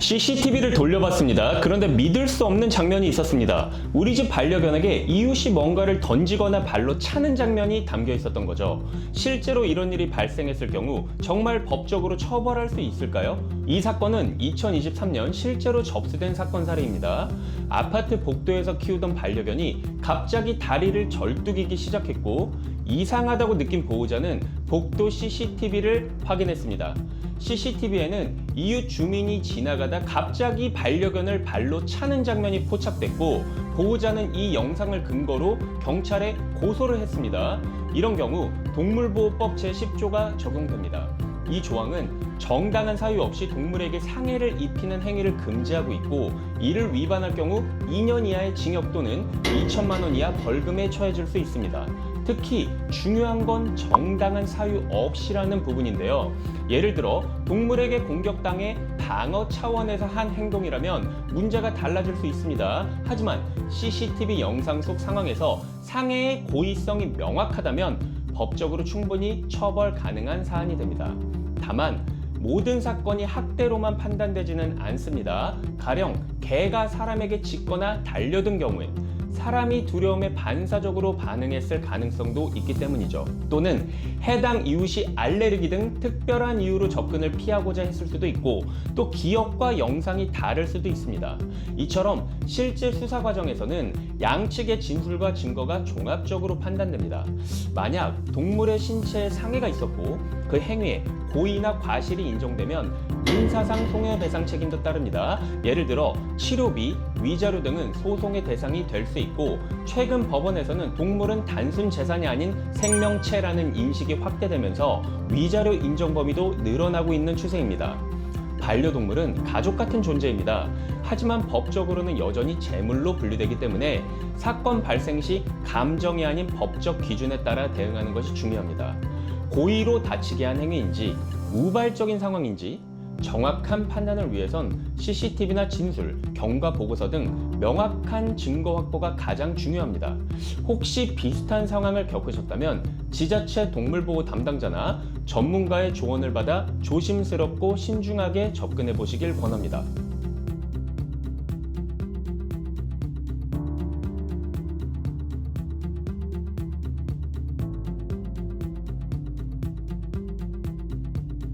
CCTV를 돌려봤습니다. 그런데 믿을 수 없는 장면이 있었습니다. 우리 집 반려견에게 이웃이 뭔가를 던지거나 발로 차는 장면이 담겨 있었던 거죠. 실제로 이런 일이 발생했을 경우 정말 법적으로 처벌할 수 있을까요? 이 사건은 2023년 실제로 접수된 사건 사례입니다. 아파트 복도에서 키우던 반려견이 갑자기 다리를 절뚝이기 시작했고 이상하다고 느낀 보호자는 복도 CCTV를 확인했습니다. CCTV에는 이웃 주민이 지나가다 갑자기 반려견을 발로 차는 장면이 포착됐고 보호자는 이 영상을 근거로 경찰에 고소를 했습니다. 이런 경우 동물보호법 제10조가 적용됩니다. 이 조항은 정당한 사유 없이 동물에게 상해를 입히는 행위를 금지하고 있고 이를 위반할 경우 2년 이하의 징역 또는 2천만 원 이하 벌금에 처해질 수 있습니다. 특히 중요한 건 정당한 사유 없이라는 부분인데요. 예를 들어 동물에게 공격당해 방어 차원에서 한 행동이라면 문제가 달라질 수 있습니다. 하지만 CCTV 영상 속 상황에서 상해의 고의성이 명확하다면 법적으로 충분히 처벌 가능한 사안이 됩니다. 다만 모든 사건이 학대로만 판단되지는 않습니다. 가령 개가 사람에게 짖거나 달려든 경우엔 사람이 두려움에 반사적으로 반응했을 가능성도 있기 때문이죠. 또는 해당 이웃이 알레르기 등 특별한 이유로 접근을 피하고자 했을 수도 있고 또 기억과 영상이 다를 수도 있습니다. 이처럼 실제 수사 과정에서는 양측의 진술과 증거가 종합적으로 판단됩니다. 만약 동물의 신체에 상해가 있었고 그 행위에 고의나 과실이 인정되면 민사상 손해배상 책임도 따릅니다. 예를 들어 치료비, 위자료 등은 소송의 대상이 될 수 있고 최근 법원에서는 동물은 단순 재산이 아닌 생명체라는 인식이 확대되면서 위자료 인정 범위도 늘어나고 있는 추세입니다. 반려동물은 가족 같은 존재입니다. 하지만 법적으로는 여전히 재물로 분류되기 때문에 사건 발생 시 감정이 아닌 법적 기준에 따라 대응하는 것이 중요합니다. 고의로 다치게 한 행위인지 우발적인 상황인지 정확한 판단을 위해선 CCTV나 진술, 경과 보고서 등 명확한 증거 확보가 가장 중요합니다. 혹시 비슷한 상황을 겪으셨다면 지자체 동물보호 담당자나 전문가의 조언을 받아 조심스럽고 신중하게 접근해 보시길 권합니다.